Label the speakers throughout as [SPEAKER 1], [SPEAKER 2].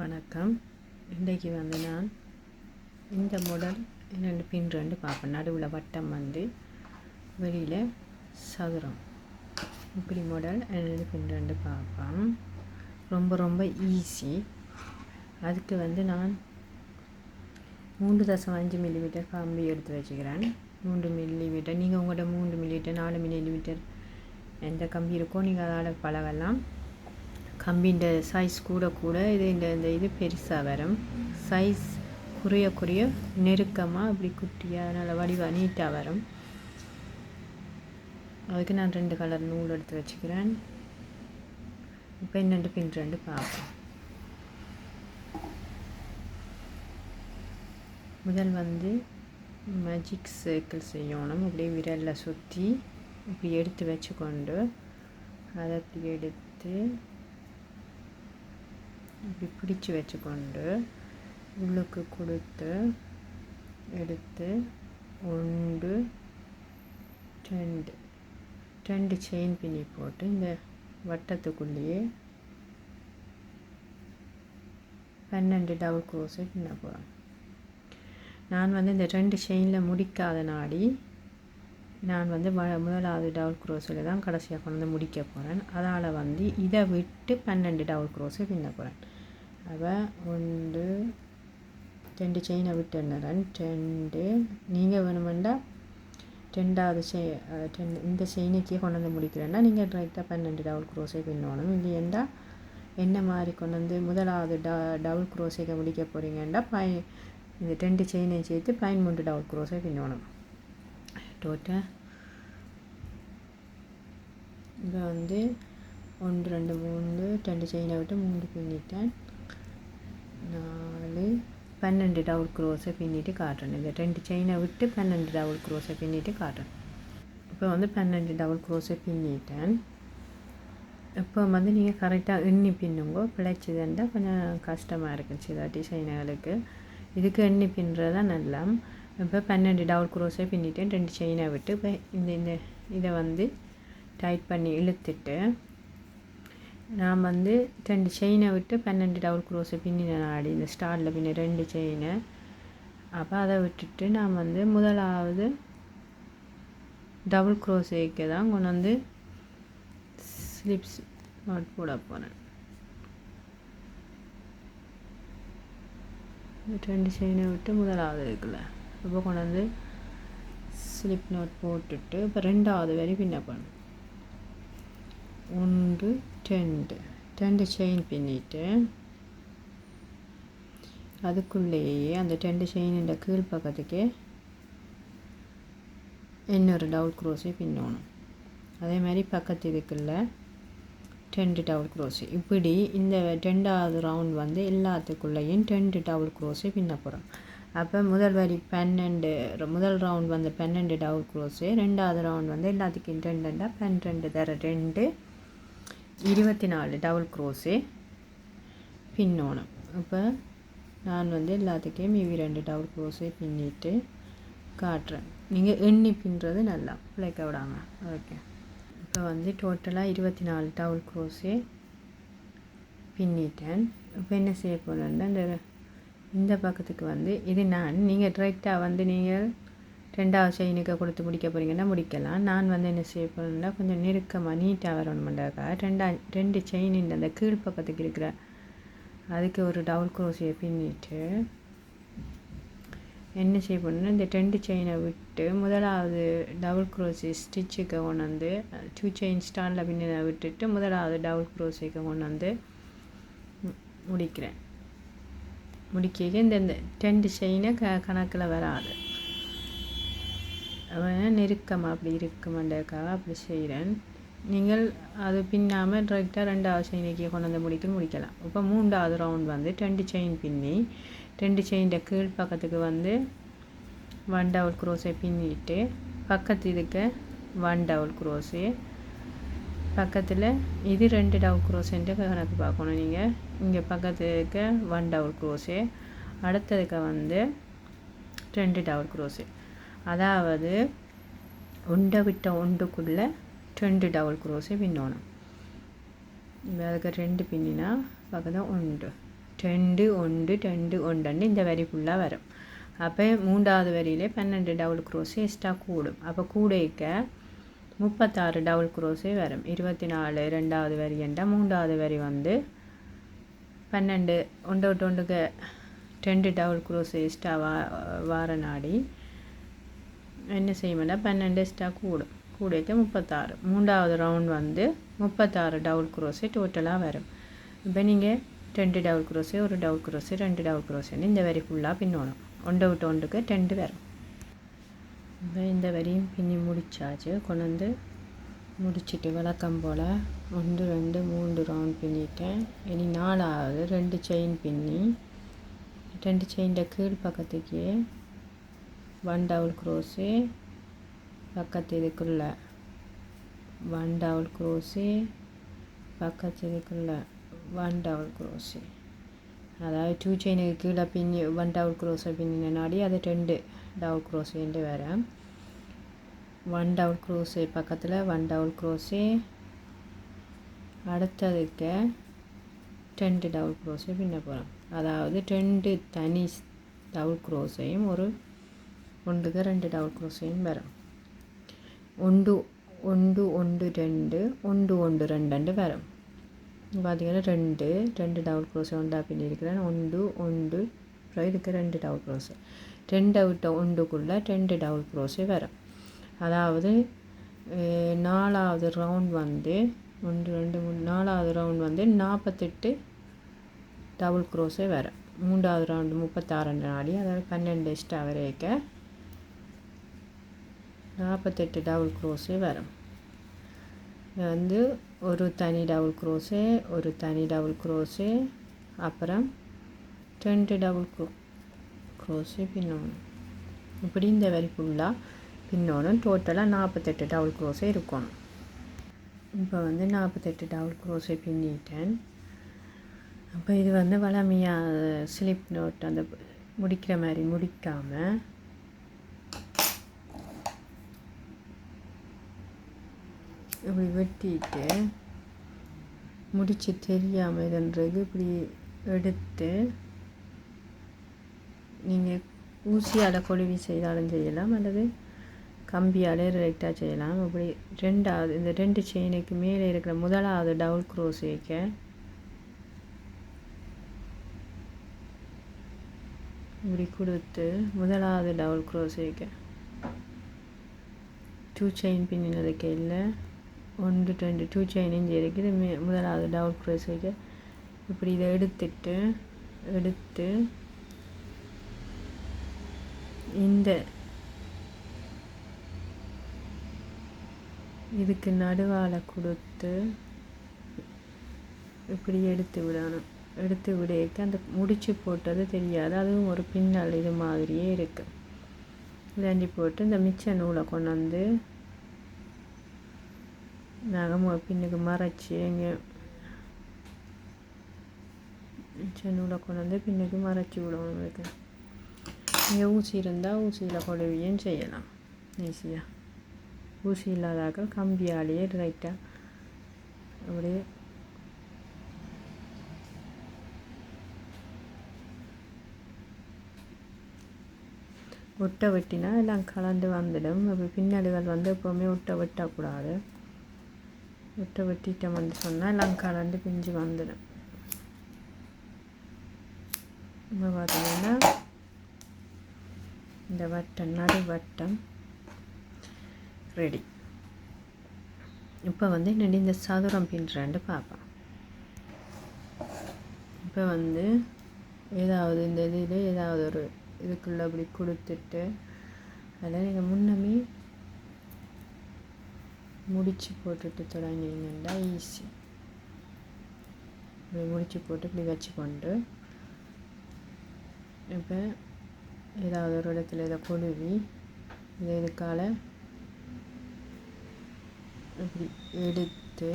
[SPEAKER 1] வணக்கம். இன்றைக்கு வந்து நான் இந்த முடல் ரெண்டு பின் ரெண்டு பார்ப்பேன். நடுவில் வட்டம் வந்து வெளியில் சதுரம். இப்படி முடல் ரெண்டு பின் ரெண்டு பார்ப்பேன். ரொம்ப ரொம்ப ஈஸி அதுக்கு வந்து நான் மூன்று தசம் அஞ்சு மில்லிமீட்டர் கம்பி எடுத்து வச்சுக்கிறேன். மூன்று மில்லிமீட்டர் நீங்கள் உங்கள்கிட்ட மூன்று மில்லிமீட்டர் நாலு மில்லிமீட்டர் எந்த கம்பி இருக்கோ நீங்கள் அதால் பழகலாம். கம்பின்ற சைஸ் கூட கூட இது இந்த இந்த இது பெருசாக வரும். சைஸ் குறைய குறைய நெருக்கமாக அப்படி குட்டியாக நல்ல வடிவாக நீட்டாக வரும். அதுக்கு நான் ரெண்டு கலர் நூல் எடுத்து வச்சுக்கிறேன். இப்போ ரெண்டு பின் ரெண்டு பார்ப்போம். முதல் வந்து மேஜிக் சர்க்கிள் செய்யணும். அப்படியே விரலில் சுற்றி இப்படி எடுத்து வச்சுக்கொண்டு அதை அப்படி எடுத்து இப்படி பிடிச்சு வச்சுக்கொண்டு உள்ளுக்கு கொடுத்து எடுத்து ஒன்று ரெண்டு ரெண்டு செயின் பின்னி போட்டு இந்த வட்டத்துக்குள்ளேயே பன்னெண்டு டபுள் க்ரோஸு பின்ன போகிறோம் நான் வந்து இந்த ரெண்டு செயினில் முடிக்காத நாடி நான் வந்து ம முதலாவது டபுள் க்ரோஸில் தான் கடைசியாக கொண்டு வந்து முடிக்க போகிறேன் அதால் வந்து இதை விட்டு பன்னெண்டு டபுள் க்ரோஸு பின்ன போகிறேன் அப்போ ஒன்று ரெண்டு செயினை விட்டு எண்ணுறேன் ரெண்டு. நீங்கள் வேணுமெண்டா ரெண்டாவது செய் ரெண்டு இந்த செயினுக்கே கொண்டு வந்து முடிக்கிறேன்னா நீங்கள் ரைட்டாக பன்னெண்டு டபுள் க்ரோஸை பின்னணும். இல்லையண்டா என்ன மாதிரி கொண்டு வந்து முதலாவது ட டபுள் க்ரோஸைக்கு முடிக்க போகிறீங்கன்னா பை இந்த ரெண்டு செயினை சேர்த்து பதிமூன்று டபுள் க்ரோஸை பின்னணும். டோட்டல் இப்போ வந்து ஒன்று ரெண்டு மூணு ரெண்டு செயினை விட்டு மூணு பின்னிட்டேன். பன்னெண்டு டவுல் க்ரோஸை பின்னிட்டு காட்டுறேன் இந்த ரெண்டு செயினை விட்டு பன்னெண்டு டவுல் க்ரோஸை பின்னிட்டு காட்டுறேன் இப்போ வந்து பன்னெண்டு டவுல் க்ரோஸை பின்னிட்டேன் இப்போ வந்து நீங்கள் கரெக்டாக எண்ணி பின்னுங்கோ பிழைச்சதுண்டா கொஞ்சம் கஷ்டமாக இருக்குது சில டிசைனுகளுக்கு இதுக்கு எண்ணி பின்னுறது தான் நல்லா இப்போ பன்னெண்டு டவுல் க்ரோஸை பின்னிட்டேன் ரெண்டு செயினை விட்டு இப்போ இந்த இந்த இதை வந்து டைட் பண்ணி இழுத்துட்டு நான் வந்து ரெண்டு செயினை விட்டு பன்னெண்டு டபுள் குரோஸை பின்னினேன் ஆடி இந்த ஸ்டாரில் பின்ன ரெண்டு செயினை அப்போ அதை விட்டுட்டு நான் வந்து முதலாவது டபுள் குரோஸேக்கு தான் கொண்டு வந்து ஸ்லிப்ஸ் நோட் போட போகிறேன் ரெண்டு செயினை விட்டு முதலாவது இருக்குல்ல இப்போ கொண்டு வந்து ஸ்லிப் நோட் போட்டுட்டு இப்போ ரெண்டாவது வரை பின்ன பண்ணேன் ஒன்று ரெண்டு ரெண்டு செயின் பின்னிட்டு அதுக்குள்ளேயே அந்த ரெண்டு செயினின் கீழ் பக்கத்துக்கே இன்னொரு டவுல் க்ரோஸை பின்னணும். அதே மாதிரி பக்கத்து இதுக்குள்ள ரெண்டு டவுல் க்ரோஸு இப்படி இந்த ரெண்டாவது ரவுண்ட் வந்து எல்லாத்துக்குள்ளேயும் ரெண்டு டவுல் க்ரோஸை பின்ன போகிறோம் அப்போ முதல் வரி பன்னெண்டு முதல் ரவுண்ட் வந்து பன்னெண்டு டவுல் க்ரோஸு ரெண்டாவது ரவுண்ட் வந்து எல்லாத்துக்கும் ரெண்டுண்டா பன்னெண்டு தர ரெண்டு இருபத்தி நாலு டபுள் க்ரோஸு பின்னோணும். இப்போ நான் வந்து எல்லாத்துக்கும் மீவி ரெண்டு டபுள் க்ரோஸே பின்னிட்டு காட்டுறேன். நீங்கள் எண்ணி பின்னுறது நல்லா. பிழைக்க விடாங்க ஓகே இப்போ வந்து டோட்டலாக இருபத்தி நாலு டபுள் க்ரோஸே பின்னிட்டேன். இப்போ என்ன செய்ய போகிறேன்னா இந்த இந்த பக்கத்துக்கு வந்து இது நான் நீங்கள் டைரெக்டாக வந்து நீங்கள் ரெண்டாவது செயினுக்கு கொடுத்து முடிக்க போகிறீங்கன்னா முடிக்கலாம். நான் வந்து என்ன செய்ய போகிறேன்னா கொஞ்சம் நெருக்கமாக நீட்டாக வரணுமெண்டாக்கா ரெண்டா ரெண்டு செயின் அந்த கீழ் பக்கத்துக்கு இருக்கிற அதுக்கு ஒரு டவுல் க்ரோஸியை பின்னிட்டு என்ன செய்ய போகணுன்னா இந்த ரெண்டு செயினை விட்டு முதலாவது டபுள் குரோசி ஸ்டிச்சுக்கு கொண்டு வந்து டூ செயின் ஸ்டாண்டில் பின்ன விட்டுட்டு முதலாவது டபுள் குரோசிக்கு கொண்டு வந்து முடிக்கிறேன். முடிக்க இந்த இந்த ரெண்டு செயினை க கணக்கில் வராது. நெருக்கமாக அப்படி இருக்குமெண்டக்காக அப்படி செய்கிறேன் நீங்கள் அது பின்னாமல் டைரெக்டாக ரெண்டாவது செயினுக்கு கொண்டு வந்து முடிக்கணும் முடிக்கலாம். இப்போ மூன்றாவது ரவுண்ட் வந்து ரெண்டு செயின் பின்னி ரெண்டு செயின்ட கீழ் பக்கத்துக்கு வந்து ஒன் டவுல் குரோஸை பின்னிட்டு பக்கத்து இதுக்கு ஒன் டவுல் குரோஸு பக்கத்தில் இது ரெண்டு டவுல் க்ரோஸுன்ட்டு கணக்கு பார்க்கணும் நீங்கள் இங்கே பக்கத்துக்கு ஒன் டவுல் குரோஸு அடுத்ததுக்கு வந்து ரெண்டு டவுல் குரோஸு அதாவது உண்டை விட்ட ஒன்றுக்குள்ளே ரெண்டு டபுள் குரோஸை பின்னோணும். அதுக்கு ரெண்டு பின்னினா பக்கத்தில் உண்டு. ரெண்டு ஒன்று ரெண்டு ஒண்டுன்னு இந்த வரி ஃபுல்லாக வரும். அப்போ மூன்றாவது வரியிலே பன்னெண்டு டபுள் குரோஸே எக்ஸ்ட்ரா கூடும். அப்போ கூடைக்க முப்பத்தாறு டபுள் குரோஸே வரும். இருபத்தி நாலு ரெண்டாவது வரி என்றால் மூன்றாவது வரி வந்து பன்னெண்டு ஒன்று விட்டு ஒன்றுக்கு ரெண்டு டபுள் குரோஸ் எக்ஸ்ட்ரா வா வார நாடி என்ன செய்யணும்னா பன்னெண்டு எக்ஸ்ட்ரா கூடும் கூடியது முப்பத்தாறு. மூன்றாவது ரவுண்ட் வந்து முப்பத்தாறு டவுல் குரோஸே டோட்டலாக வரும். இப்போ நீங்கள் ரெண்டு டவுல் குரோஸே ஒரு டவுல் குரோஸு ரெண்டு டவுல் குரோஸுன்னு இந்த வரி ஃபுல்லாக பின்னணும். ஒன்று விட்டு ஒன்றுக்கு ரெண்டு வரும். இப்போ இந்த வரியும் பின்னி முடித்தாச்சு கொண்டு வந்து முடிச்சுட்டு விளக்கம் போல் ஒன்று ரெண்டு மூன்று ரவுண்ட் பின்னிட்டேன். இனி நாலாவது ரெண்டு செயின் பின்னி ரெண்டு செயின்ட கீழ் பக்கத்துக்கே ஒன் டபுள் குரோஸு பக்கத்து இதுக்குள்ள ஒன் டபுள் குரோஸு பக்கத்து இதுக்குள்ள ஒன் டபுள் குரோஸு அதாவது டூ செயினுக்கு கீழே பின்னி ஒன் டபுள் குரோஸை பின்னின நாடி அது ரெண்டு டபுள் குரோஸுன்ட்டு வேறு. ஒன் டபுள் குரோஸு பக்கத்தில் ஒன் டபுள் குரோஸு அடுத்ததுக்கு ரெண்டு டபுள் குரோஸு பின்ன போகிறோம் அதாவது ரெண்டு தனி டபுள் குரோஸையும் ஒரு ஒன்றுக்கு ரெண்டு டபுள் குரோஸையும் வரும். ஒன்று ஒன்று ஒன்று ரெண்டு ஒன்று ஒன்று ரெண்டு வரும். பார்த்தீங்கன்னா ரெண்டு ரெண்டு டபுள் க்ரோஸ் ஒன்றா பின்னிருக்கிறேன் ஒன்று ஒன்று அப்புறம் இதுக்கு ரெண்டு டபுள் குரோஸு ரெண்டு விட்ட ஒன்றுக்குள்ளே ரெண்டு டபுள் குரோஸே வரும். அதாவது நாலாவது ரவுண்ட் வந்து ஒன்று ரெண்டு மூணு நாலாவது ரவுண்ட் வந்து நாற்பத்தெட்டு டபுள் க்ரோஸே வரும். மூன்றாவது ரவுண்டு முப்பத்தாறு நாடி அதாவது பன்னெண்டு எக்ஸ்ட்ரா வரைக்கும் நாற்பத்தெட்டு டபுள் க்ரோஸே வரும். இது வந்து ஒரு தனி டபுள் குரோஸு ஒரு தனி டபுள் க்ரோஸு அப்புறம் ரெண்டு டபுள் க்ரோ க்ரோஸு பின்னணும் இப்படி இந்த வரி ஃபுல்லாக பின்னோடும் டோட்டலாக நாற்பத்தெட்டு டபுள் க்ரோஸே இருக்கணும் இப்போ வந்து நாற்பத்தெட்டு டபுள் க்ரோஸை பின்னிட்டேன். அப்போ இது வந்து வளமையாக ஸ்லிப் நோட் அந்த முடிக்கிற மாதிரி முடிக்காமல் இப்படி வெட்டிட்டு முடிச்சு தெரியாமல் இதுன்றது இப்படி எடுத்து நீங்கள் ஊசியால் கொழுவி செய்தாலும் செய்யலாம் அல்லது கம்பியால் ரைட்டாக செய்யலாம். அப்படி ரெண்டாவது இந்த ரெண்டு செயினுக்கு மேலே இருக்கிற முதலாவது டபுள் வைக்க இப்படி கொடுத்து முதலாவது டபுள் வைக்க டூ செயின் பின்னினதுக்கு இல்லை. ஒன்று ரெண்டு டூ செயின் இஞ்சி இருக்குது. முதலாவது டபுள் குரோசேக்க இப்படி இதை எடுத்துட்டு எடுத்து இந்த இதுக்கு நடுவால் கொடுத்து இப்படி எடுத்து விடணும். எடுத்து விடையக்கு அந்த முடிச்சு போட்டது தெரியாது. அதுவும் ஒரு பின்னல் இது மாதிரியே இருக்குது இதாண்டி போட்டு இந்த மிச்ச நூலை கொண்டு வந்து நாங்கள் பின்னுக்கு மறைச்சி எங்கே மிச்ச நூலை கொண்டு வந்து பின்னுக்கு மறைச்சி விடணும் இதுக்கு இங்கே ஊசி இருந்தால் ஊசியில் கொழுவியும் செய்யலாம் ஈஸியாக ஊசி இல்லாதாக்கள் கம்பியாலேயே ரைட்டாக அப்படியே ஒட்டை வெட்டினா எல்லாம் கலந்து வந்துடும் அப்போ பின்னலுகள் வந்து எப்போவுமே ஒட்டை வெட்டக்கூடாது ஒட்டை வந்து சொன்னால் எல்லாம் கலந்து பிஞ்சு வந்துடும். இப்போ பார்த்தீங்கன்னா இந்த வட்டம் நடு வட்டம் ரெடி இப்போ வந்து என்னடி இந்த சதுரம் பின்னுறேன்ட்டு பார்ப்பேன் இப்போ வந்து ஏதாவது இந்த இதில் ஏதாவது ஒரு இதுக்குள்ளே அப்படி கொடுத்துட்டு அதில் நீங்கள் முன்னமே முடிச்சு போட்டுட்டு தொடங்கினீங்கன்னா ஈஸி இப்படி முடிச்சு போட்டு இப்படி வச்சுக்கொண்டு இப்போ ஏதாவது ஒரு இடத்துல இதை கொழுவி இதை இதுக்கால இப்படி எடுத்து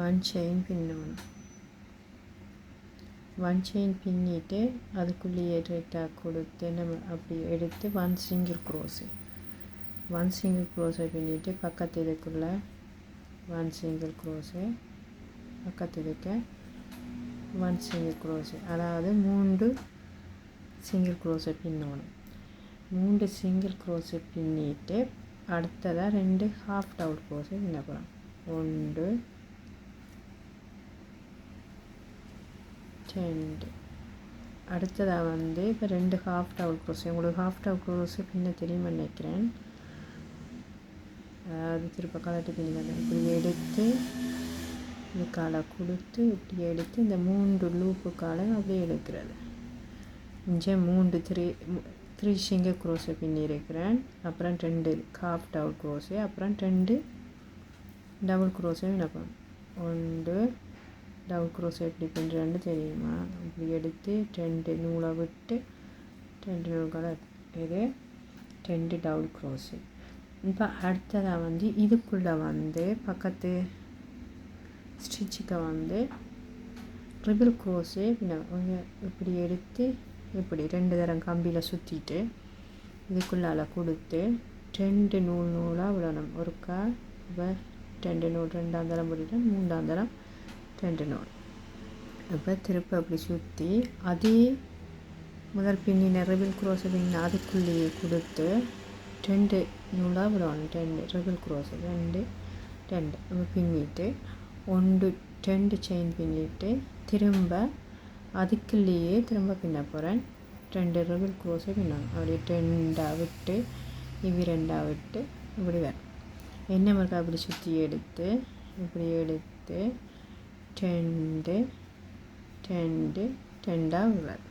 [SPEAKER 1] ஒன் செயின் பின்னணும் ஒன் செயின் பின்னிட்டு அதுக்குள்ளேயே ரைட்டாக கொடுத்து நம்ம அப்படி எடுத்து one single crochet one single க்ரோஸை பின்னிட்டு பக்கத்து இதுக்குள்ள ஒன் சிங்கிள் க்ரோஸு பக்கத்து இதுக்க ஒன் சிங்கிள் க்ரோஸு அதாவது மூன்று சிங்கிள் க்ரோஸை பின்னணும். மூன்று சிங்கிள் க்ரோஸை பின்னிட்டு அடுத்ததாக ரெண்டு ஹாஃப் டவுல் க்ரோஸை பின்ன போகிறோம் ஒன்று ரெண்டு அடுத்ததாக வந்து இப்போ ரெண்டு ஹாஃப் டவுல் க்ரோஸ் உங்களுக்கு ஹாஃப் டவுல் க்ரோஸு பின்ன தெரியுமா நினைக்கிறேன். அதாவது திருப்ப கலட்டி பின்னிக்காங்க இப்படி எடுத்து இது காலை கொடுத்து இப்படி எடுத்து இந்த மூன்று லூப்பு காலை அப்படியே எடுக்கிறது இங்கே மூன்று த்ரீ த்ரீ சிங்க குரோஸை பின்னி இருக்கிறேன். அப்புறம் ரெண்டு ஹாஃப் டவுல் குரோஸு அப்புறம் ரெண்டு டபுள் குரோஸையும் நினைப்பேன் ஒன்று டபுள் க்ரோஸ் எப்படி பண்ணுறான்னு தெரியுமா இப்படி எடுத்து ரெண்டு நூலை விட்டு ரெண்டு நூல் கலர் இது ரெண்டு டபுள் க்ரோஸு இப்போ அடுத்ததாக வந்து இதுக்குள்ளே வந்து பக்கத்து ஸ்டிச்சுக்கு வந்து ட்ரிபிள் க்ரோஸு இப்படி எடுத்து இப்படி ரெண்டு தரம் கம்பியில் சுற்றிட்டு இதுக்குள்ளால் கொடுத்து ரெண்டு நூல் நூலாக விடணும் ஒருக்கா இப்போ ரெண்டு நூல் ரெண்டாம் தரம் போட்டுட்டு மூன்றாம் தரம் ரெண்டு நூல் இப்போ திருப்ப அப்படி சுற்றி அதே முதல் பின்னின ரிபிள் க்ரோஸை பின்ன அதுக்குள்ளேயே கொடுத்து ரெண்டு நூலாக விடணும் ரெண்டு ரிபிள் க்ரோஸு ரெண்டு ரெண்டு நம்ம பின்னிட்டு ஒன்று ரெண்டு செயின் பின்னிட்டு திரும்ப அதுக்குள்ளேயே திரும்ப பின்ன போகிறேன் ரெண்டு ரிபிள் க்ரோஸை பின்னணும் அப்படி ரெண்டாக விட்டு இவி ரெண்டாக விட்டு இப்படி வரும் என்ன மாதிரி அப்படி சுற்றி எடுத்து இப்படி எடுத்து டெண்டு டெண்டு டெண்டாக உள்ளது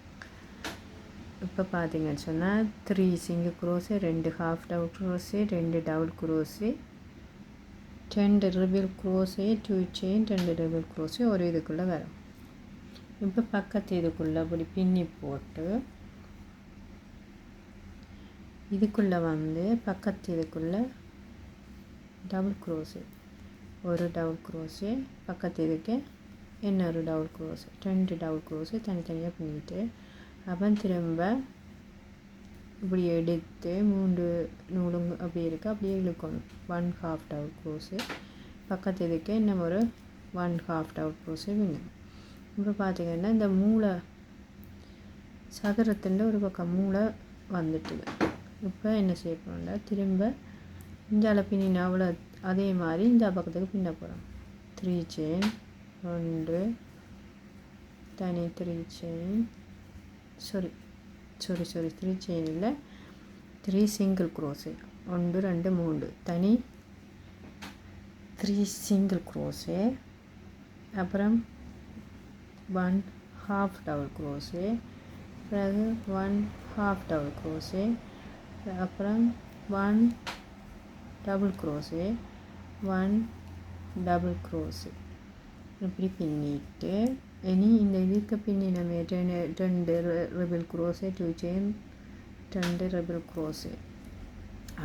[SPEAKER 1] இப்போ பார்த்தீங்கன்னு சொன்னால் த்ரீ சிங்கிள் குரோஸு ரெண்டு ஹாஃப் டவுல் குரோஸு ரெண்டு double crochet ten treble crochet two chain ரெண்டு ரிபிள் குரோஸு ஒரு இதுக்குள்ளே வரும். இப்போ பக்கத்து இதுக்குள்ளே அப்படி பின்னி போட்டு இதுக்குள்ளே வந்து பக்கத்து இதுக்குள்ளே டபுள் க்ரோஸு ஒரு டபுள் க்ரோஸு பக்கத்து இதுக்கு இன்னொரு டபுள் க்ரோஸு ரெண்டு டபுள் க்ரோஸு தனித்தனியாக பின்னிட்டு அப்புறம் திரும்ப இப்படி எடுத்து மூன்று நூலும் அப்படி இருக்குது அப்படியே இழுக்கணும். ஒன் ஹாஃப் டவுல் க்ரோஸு பக்கத்து இதுக்கு இன்னும் ஒரு ஒன் ஹாஃப் டவுல் க்ரோஸு பின்னணும் அப்புறம் பார்த்திங்கன்னா இந்த மூளை சதுரத்தின் ஒரு பக்கம் மூளை வந்துட்டுது இப்போ என்ன செய்ய போகிறோம்னா திரும்ப இந்த பின்னின அவ்வளோ அதே மாதிரி இந்த பக்கத்துக்கு பின்ன போகிறோம் த்ரீ செயின் ஒன்று. தனி three chain sorry sorry sorry three chain இல்லை. த்ரீ சிங்கிள் க்ரோஸு ஒன்று ரெண்டு மூன்று. தனி த்ரீ சிங்கிள் க்ரோஸு அப்புறம் ஒன் ஹாஃப் டபுள் க்ரோஸு பிறகு ஒன் ஹாஃப் டபுள் க்ரோஸு அப்புறம் one double crochet one double crochet இப்படி பின்னிட்டு இனி இந்த இதுக்கு பின்னினமே ரெண்டு ரெண்டு ரெபிள் க்ரோஸு டூ செயின் ரெண்டு ரெபிள் க்ரோஸு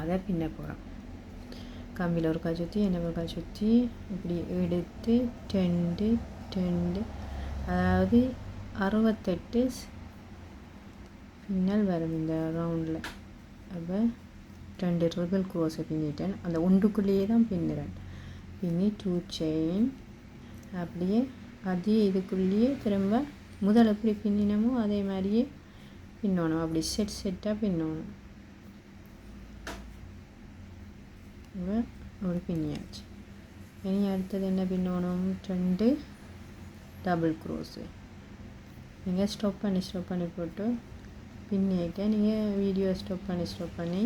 [SPEAKER 1] அதை பின்ன போகிறோம் கம்பியில் ஒருக்கா சுற்றி என்ன ஒருக்கா சுற்றி இப்படி எடுத்து டெண்டு டெண்டு அதாவது அறுபத்தெட்டு பின்னல் வரும் இந்த ரவுண்டில் அப்போ ரெண்டு ரிபிள் க்ரோஸை பின்னிட்டேன். அந்த ஒன்றுக்குள்ளேயே தான் பின்னுறேன். பின்னி டூ செயின் அப்படியே அதே இதுக்குள்ளேயே திரும்ப முதல் எப்படி பின்னினமோ அதே மாதிரியே பின்னணும். அப்படி செட் செட்டாக பின்னணும். ஒரு பின்னியாச்சு. இனி அடுத்தது என்ன பின்னணும்? ரெண்டு டபுள் க்ரோஸு நீங்கள் ஸ்டாப் பண்ணி ஸ்டாப் பண்ணி போட்டு பின்னிக்க. நீங்கள் வீடியோ ஸ்டாப் பண்ணி ஸ்டாப் பண்ணி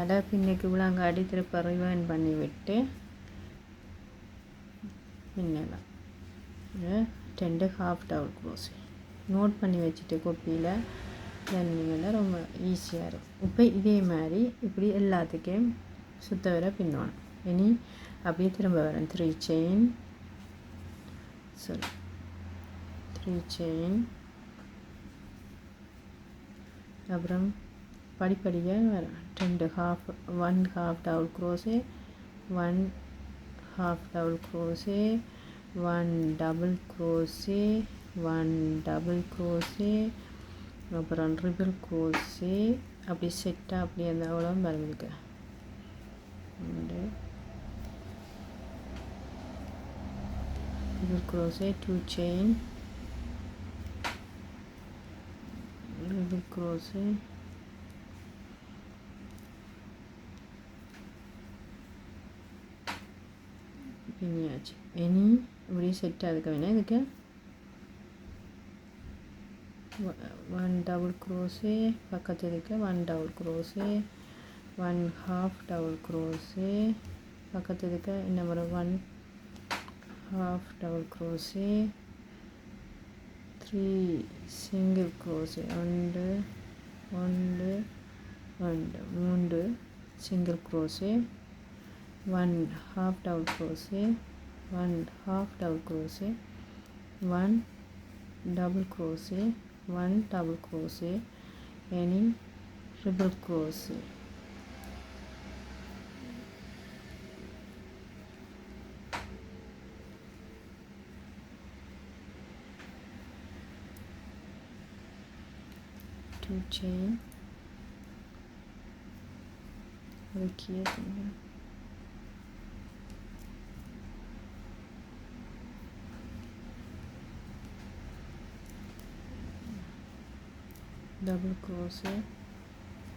[SPEAKER 1] அதை பின்னுக்கு விழாங்காடி திருப்ப ரிவைன் பண்ணி விட்டு பின்னலாம் ரெண்டு ஹாஃப் டவுல் க்ளோஸ் நோட் பண்ணி வச்சுட்டு கொப்பியில் தண்ணிங்கன்னா ரொம்ப ஈஸியாக இருக்கும். இப்போ இதே மாதிரி இப்படி எல்லாத்துக்கும் சுத்த வர பின்னணும். இனி அப்படியே திரும்ப வரேன். Three chain sorry three chain அப்புறம் படிப்படியாக வரேன். ரெண்டு half one half double crochet one half double crochet one double crochet one double crochet அப்புறம் ட்ரிபிள் க்ரோஸே அப்படி செட்டாக அப்படி அந்த அவ்வளோ மறந்துருக்கு ரெண்டு. Triple crochet two chain triple crochet பின்னியாச்சு இனி இப்படி செட் ஆகுதுக்க வேணாம் இதுக்கு ஒன் டபுள் க்ரோஸு பக்கத்து இதுக்கு one double crochet one half double crochet பக்கத்து இதுக்கு இந்த ஒரு one half double crochet three single crochet ஒன்று ஒன்று ஒன்று மூன்று single crochet one half double crochet one half double crochet one double crochet one double crochet यानी ट्रिपल क्रोशे से two chain. Over double crochet.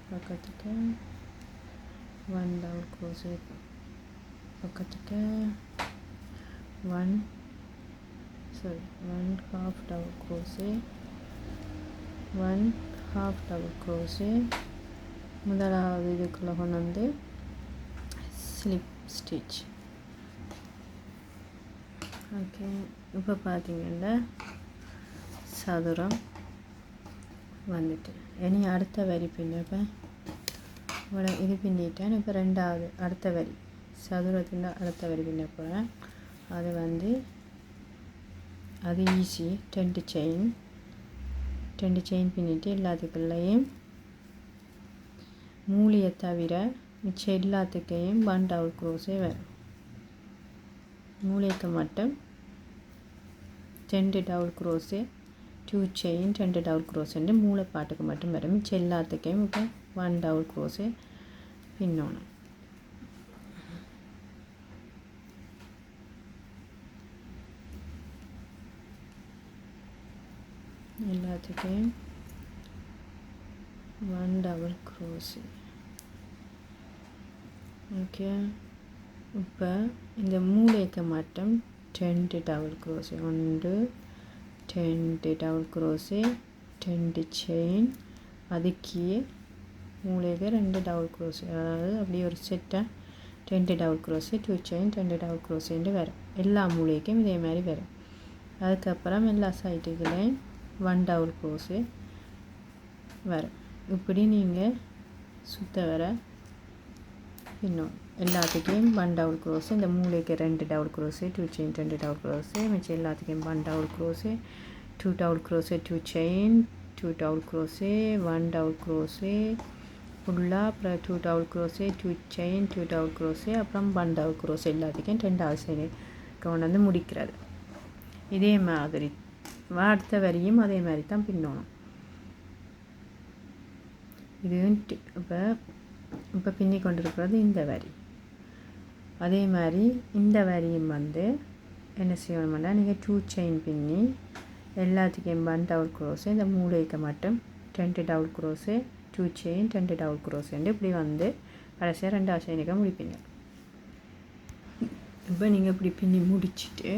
[SPEAKER 1] பக்கத்துக்கு ஒன் டபுள் crochet. பக்கத்துக்கு one sorry one half double crochet. One half double crochet. முதலாவது இதுக்குள்ளே கொண்டு வந்து slip stitch okay இப்போ பார்த்தீங்கன்னா சதுரம். வந்துட்டு. இனி அடுத்த வரி பின்னப்பேன் இவ்வளோ இது பின்னிட்டேன். இப்போ ரெண்டாவது அடுத்த வரி. சதுரத்தின் அடுத்த வரி பின்ன போகிறேன் அது வந்து அது easy ten chain ten chain பின்னிட்டு எல்லாத்துக்குள்ளேயும் மூலியை தவிர மிச்சம் எல்லாத்துக்கையும் ஒன் டவுல் க்ரோஸே வரும். மூலிகைக்கு மட்டும் ரெண்டு டவுல் க்ரோஸே டூ செயின் ரெண்டு டவுல் க்ரோஸுண்டு மூளை பாட்டுக்கு மட்டும் வரும். மிச்சம் எல்லாத்துக்கையும் இப்போ ஒன் டவுல் க்ரோஸு பின்னணும். எல்லாத்துக்கையும் ஒன் டபுள் க்ரோஸு ஓகே இப்போ இந்த மூளைக்கு மட்டும் ரெண்டு டபுள் க்ரோஸு ஒன்று ரெண்டு டபுள் க்ரோஸு ரெண்டு செயின் அதுக்கே மூளைக்கு ரெண்டு டபுள் க்ரோஸு அதாவது அப்படியே ஒரு செட்டாக ரெண்டு டபுள் க்ரோஸு டூ செயின் ரெண்டு டபுள் க்ரோஸுன்ட்டு வரும். எல்லா மூளைக்கும் இதே மாதிரி வரும். அதுக்கப்புறம் எல்லா சைட்டுகளையும் ஒன் டபுள் க்ரோஸு வரும். இப்படி நீங்கள் சுத்த வர இன்னும் எல்லாத்துக்கும் ஒன் டவுல் க்ரோஸு இந்த மூளைக்கு ரெண்டு டவுல் க்ரோஸு டூ செயின் ரெண்டு டவுல் க்ரோஸு மிச்சம் எல்லாத்துக்கும் one double crochet two double crochet two chain two double crochet one double crochet ஃபுல்லாக அப்புறம் two double crochet two chain two double crochet அப்புறம் one double crochet எல்லாத்துக்கும் ரெண்டாவது side கொண்டு வந்து முடிக்கிறது இதே மாதிரி அடுத்த வரியும் அதே மாதிரி தான் பின்னணும் இது இப்போ இப்போ பின்னி கொண்டிருக்கிறது இந்த வரி அதே மாதிரி இந்த வரியும் வந்து என்ன செய்யணும்னா நீங்கள் டூ செயின் பின்னி எல்லாத்துக்கும் ஒன் டவுல் க்ரோஸு இந்த மூளைக்கு மட்டும் ரெண்டு டவுல் க்ரோஸு டூ செயின் ரெண்டு டவுல் க்ரோஸுண்டு இப்படி வந்து கடைசியாக ரெண்டாவது செயினுக்கு முடிப்பீங்க. இப்போ நீங்கள் இப்படி பின்னி முடிச்சுட்டு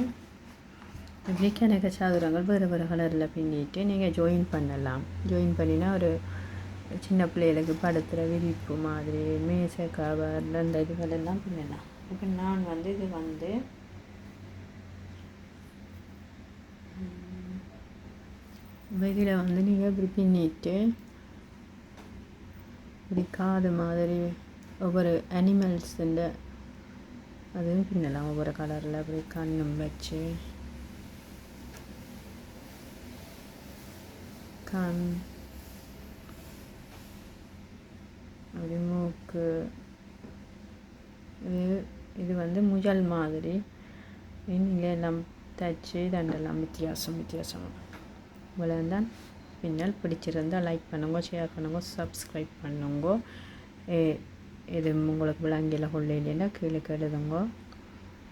[SPEAKER 1] இப்படி கிணக்க சாதுரங்கள் வேறு வேறு கலரில் பின்னிட்டு நீங்கள் ஜாயின் பண்ணலாம். ஜாயின் பண்ணினா ஒரு சின்ன பிள்ளைகளுக்கு படுத்துகிற விரிப்பு மாதிரி மேசை கவர் அந்த இதுகளெல்லாம் பின்னலாம். இப்போ நான் வந்து இது வந்து இதில் வந்து நீங்கள் இப்படி பின்னிட்டு இப்படி காது மாதிரி ஒவ்வொரு அனிமல்ஸுன்ற அதுவும் பின்னலாம். ஒவ்வொரு கலரில் அப்படி கண்ணும் வச்சு கண் அப்படி மூக்கு இது இது வந்து முயல் மாதிரி. நீங்கள் எல்லாம் தச்சு தண்டெல்லாம் வித்தியாசம் வித்தியாசம். இவ்வளோதான் பின்னால் பிடிச்சிருந்தால் லைக் பண்ணுங்க ஷேர் பண்ணுங்க சப்ஸ்கிரைப் பண்ணுங்க. இது உங்களுக்கு விளங்கியில் இல்லைன்னா கீழே கெடுதுங்க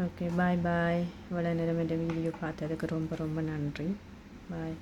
[SPEAKER 1] ஓகே பாய் பாய் இவ்வளோ நேரம் இந்த வீடியோ பார்த்ததுக்கு ரொம்ப ரொம்ப நன்றி. பாய்